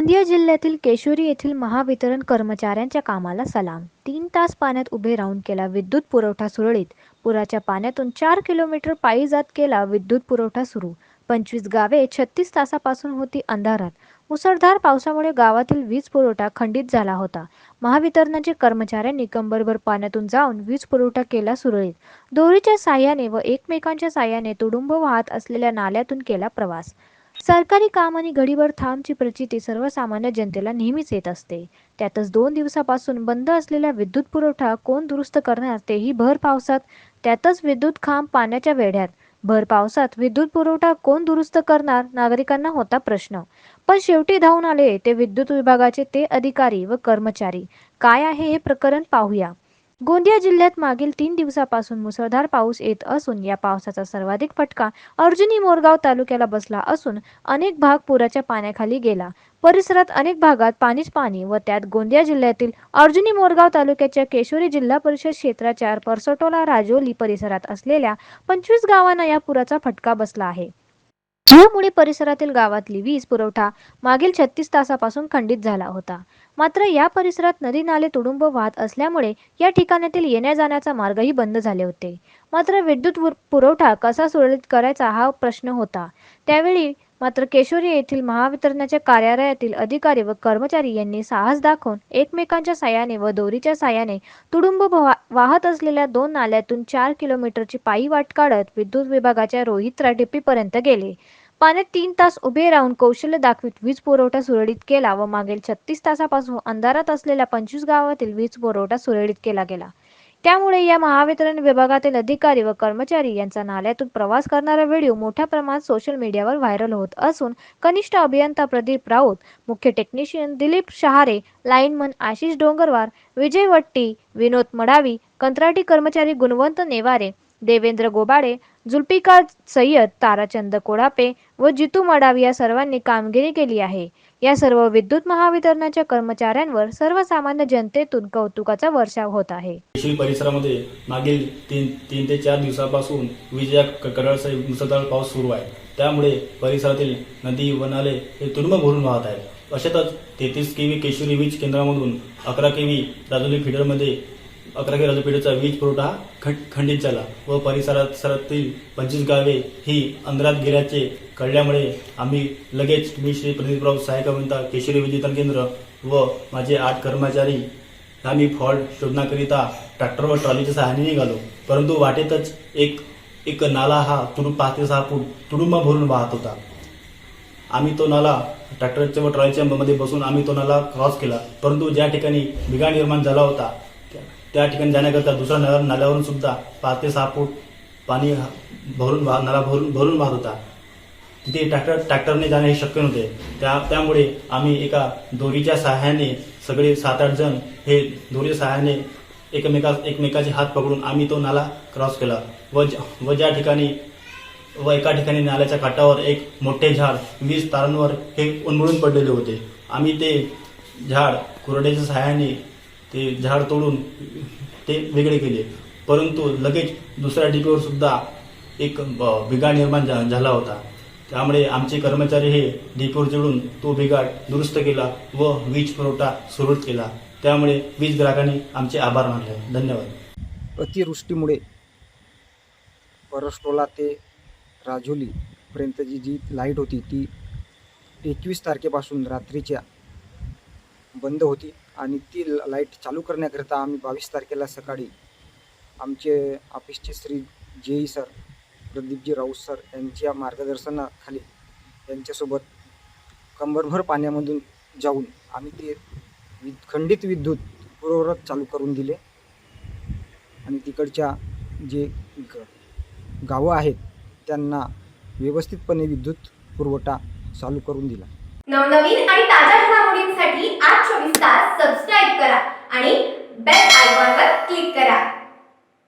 गोंदिया जिल्ह्यातील केशोरी येथील महावितरण कर्मचाऱ्यांच्या कामाला सलाम. तीन तास पाण्यात उभे राहून केला विद्युत पुरवठा सुरळीत. पुराच्या पाण्यातून चार किलोमीटर पायी जात केला विद्युत पुरवठा सुरू. पंचवीस गावे छत्तीस तासापासून होती अंधारात. मुसळधार पावसामुळे गावातील वीज पुरवठा खंडित झाला होता. महावितरणाचे कर्मचाऱ्यांनी कंबरभर पाण्यातून जाऊन वीज पुरवठा केला सुरळीत. दोरीच्या साह्याने व एकमेकांच्या साह्याने तुडुंब वाहत असलेल्या नाल्यातून केला प्रवास. सरकारी काम आणि घडीभर थांबची प्रचिती सर्वसामान्य जनतेला नेहमीच येत असते. त्यातच दोन दिवसापासून बंद असलेला विद्युत पुरवठा कोण दुरुस्त करणार तेही भर पावसात. त्यातच विद्युत खांब पाण्याच्या वेढ्यात. भर पावसात विद्युत पुरवठा कोण दुरुस्त करणार नागरिकांना होता प्रश्न. पण शेवटी धावून आले ते विद्युत विभागाचे ते अधिकारी व कर्मचारी. काय आहे हे प्रकरण पाहूया. गोंदिया जिल्ह्यात मागील तीन दिवसापासून मुसळधार पाऊस येत असून या पावसाचा सर्वाधिक फटका अर्जुनी मोरगाव तालुक्याला बसला असून अनेक भाग पुराच्या पाण्याखाली गेला. परिसरात अनेक भागात पाणीच पाणी व त्यात गोंदिया जिल्ह्यातील अर्जुनी मोरगाव तालुक्याच्या केशोरी जिल्हा परिषद क्षेत्राच्या परसोटोला राजोली परिसरात असलेल्या पंचवीस गावांना या पुराचा फटका बसला आहे. यामुळे परिसरातील गावातली वीज पुरवठा मागील छत्तीस तासापासून खंडित झाला होता. मात्र या परिसरात नदी नाले तुडुंब वाहत असल्यामुळे या ठिकाणातील येण्या जाण्याचा मार्गही बंद झाले होते. मात्र विद्युत पुरवठा कसा सुरळीत करायचा हा प्रश्न होता. त्यावेळी मात्र केशोरी येथील महावितरणाच्या कार्यालयातील अधिकारी व कर्मचारी यांनी साहस दाखवून एकमेकांच्या साह्याने व दोरीच्या साह्याने तुडुंब वाहत असलेल्या दोन नाल्यातून चार किलोमीटरची पायी वाट काढत विद्युत विभागाच्या रोहित टिप्पीपर्यंत गेले. पाण्यात तीन तास उभे राहून कौशल्य दाखवित वीज पुरवठा सुरळीत केला व मागील छत्तीस तासापासून अंधारात असलेल्या पंचवीस गावातील वीज पुरवठा सुरळीत केला गेला. त्यामुळे या महावितरण विभागातील अधिकारी व कर्मचारी यांचा नाल्यातून प्रवास करणारा व्हिडिओ मोठ्या प्रमाणात सोशल मीडियावर व्हायरल होत असून कनिष्ठ अभियंता प्रदीप राऊत मुख्य टेक्निशियन दिलीप शहारे लाईनमन आशिष डोंगरवार विजय वट्टी विनोद मडावी कंत्राटी कर्मचारी गुणवंत नेवारे देवेंद्र गोबाडे जुल्पिकार सय्यद ताराचंद कोडापे व जितू मडावी या सर्वांनी कामगिरी केली आहे. या सर्व विद्युत महावितरणाच्या कर्मचाऱ्यांवर सर्वसामान्य जनतेतून कौतुकाचा वर्षाव होत आहे. परिसरामध्ये मागील तीन तीन ते चार दिवसापासून विजया कडळसा मुसळधार पाऊस सुरू आहे. त्यामुळे परिसरातील नदी व नाले हे तुडुंब भरून वाहत आहेत. अशातच तेहतीस केवी केशरी वीज केंद्रामधून अकरा केवी राजोली फिडरमध्ये अकरा गिराजपेठेचा वीज पुरवठा खंडित झाला व परिसरात सरातील पंचवीस गावे ही अंधारात गेल्याचे कळल्यामुळे आम्ही लगेच मी श्री प्रदीपराव सहाय्यक अभियंता केशरी विद्युतन केंद्र व माझे आठ कर्मचारी आम्ही फॉल्ट शोधण्याकरिता ट्रॅक्टर व ट्रॉलीच्या सहाय्याने निघालो. परंतु वाटेतच एक एक नाला हा तुडू पाच ते सहा फूट तुडुंब भरून वाहत होता. आम्ही तो नाला ट्रॅक्टरच्या व ट्रॉलीच्या मध्ये बसून आम्ही तो नाला क्रॉस केला. परंतु ज्या ठिकाणी बिघाड निर्माण झाला होता त्या- ठिकाणी जाण्याकरता दुसऱ्या नळ नाल्यावरून सुद्धा पाच ते सहा फूट पाणी भरून वाह नाला भरून भरून वाहत होता. तिथे ट्रॅक्टर ट्रॅक्टरने जाणे हे शक्य नव्हते. त्या त्यामुळे आम्ही एका दोरीच्या सहाय्याने सगळे सात आठ जण हे दोरीच्या सहाय्याने एकमेका एकमेकाचे हात पकडून आम्ही तो नाला क्रॉस केला. व व ज्या ठिकाणी व एका ठिकाणी नाल्याच्या काठावर एक मोठे झाड वीज तारांवर हे उन्मळून पडलेले होते. आम्ही ते झाड कुरड्याच्या सहाय्याने ते झाड तोडून ते वेगळे केले. परंतु लगेच दुसऱ्या डिपीवर सुद्धा एक ब- बिघाड निर्माण झा- झाला होता. त्यामुळे आमचे कर्मचारी हे डिपोर जोडून तो बिघाड दुरुस्त केला व वीज पुरवठा सुरळीत केला. त्यामुळे वीज ग्राहकांनी आमचे आभार मानले. धन्यवाद. अतिवृष्टीमुळे परसटोला ते राजोलीपर्यंत जी जी लाइट होती ती एकवीस तारखेपासून रात्रीच्या बंद होती आणि ती लाइट चालू करण्याकरिता आम्ही बावीस तारखेला सकाळी आमचे ऑफिसचे Shri J E sir Pradeepji Raut sir यांच्या मार्गदर्शनाखाली यांच्यासोबत कंबरभर पाण्यामधून जाऊन आम्ही ते वि खंडित विद्युत पुरवठा चालू करून दिले. आणि तिकडच्या जे ग गावं आहेत त्यांना व्यवस्थितपणे विद्युत पुरवठा चालू करून दिला. नवनवीन आणि ताज्या घडामोडींसाठी आज चोवीस तास सबस्क्राईब करा आणि बेल आयकॉनवर क्लिक करा.